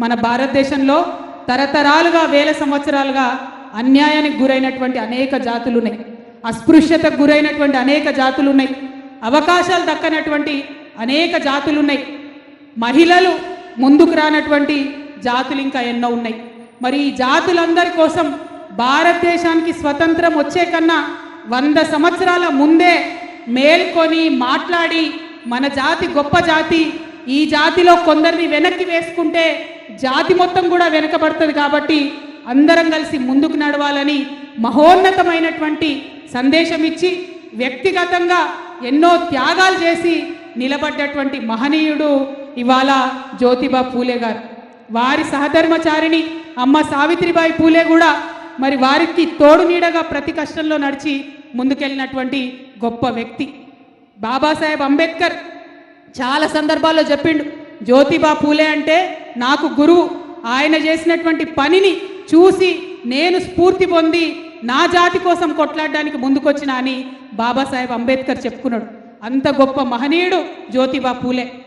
మన భారతదేశంలో తరతరాలుగా వేల సంవత్సరాలుగా అన్యాయానికి గురైనటువంటి అనేక జాతులు ఉన్నాయి అస్పృశ్యతకు గురైనటువంటి అనేక జాతులు ఉన్నాయి అవకాశాలు దక్కనటువంటి అనేక జాతులు ఉన్నాయి మహిళలు ముందుకు రానటువంటి జాతులు ఇంకా ఎన్నో ఉన్నాయి. మరి ఈ జాతులందరి కోసం భారతదేశానికి స్వతంత్రం వచ్చే కన్నా వంద సంవత్సరాల ముందే మేల్కొని మాట్లాడి మన జాతి గొప్ప జాతి ఈ జాతిలో కొందరిని వెనక్కి వేసుకుంటే జాతి మొత్తం కూడా వెనకబడుతుంది కాబట్టి అందరం కలిసి ముందుకు నడవాలని మహోన్నతమైనటువంటి సందేశం ఇచ్చి వ్యక్తిగతంగా ఎన్నో త్యాగాలు చేసి నిలబడ్డటువంటి మహనీయుడు ఇవాళ జ్యోతిబా పూలే గారు. వారి సహధర్మచారిణి అమ్మ సావిత్రిబాయి పూలే కూడా మరి వారికి తోడు నీడగా ప్రతి కష్టంలో నడిచి ముందుకెళ్ళినటువంటి గొప్ప వ్యక్తి. బాబాసాహెబ్ అంబేద్కర్ చాలా సందర్భాల్లో చెప్పిండు జ్యోతిబా పూలే అంటే నాకు గురువు ఆయన చేసినటువంటి పనిని చూసి నేను స్ఫూర్తి పొంది నా జాతి కోసం కొట్లాడడానికి ముందుకొచ్చిన అని బాబాసాహెబ్ అంబేద్కర్ చెప్పుకున్నాడు. అంత గొప్ప మహనీయుడు జ్యోతిబా పూలే.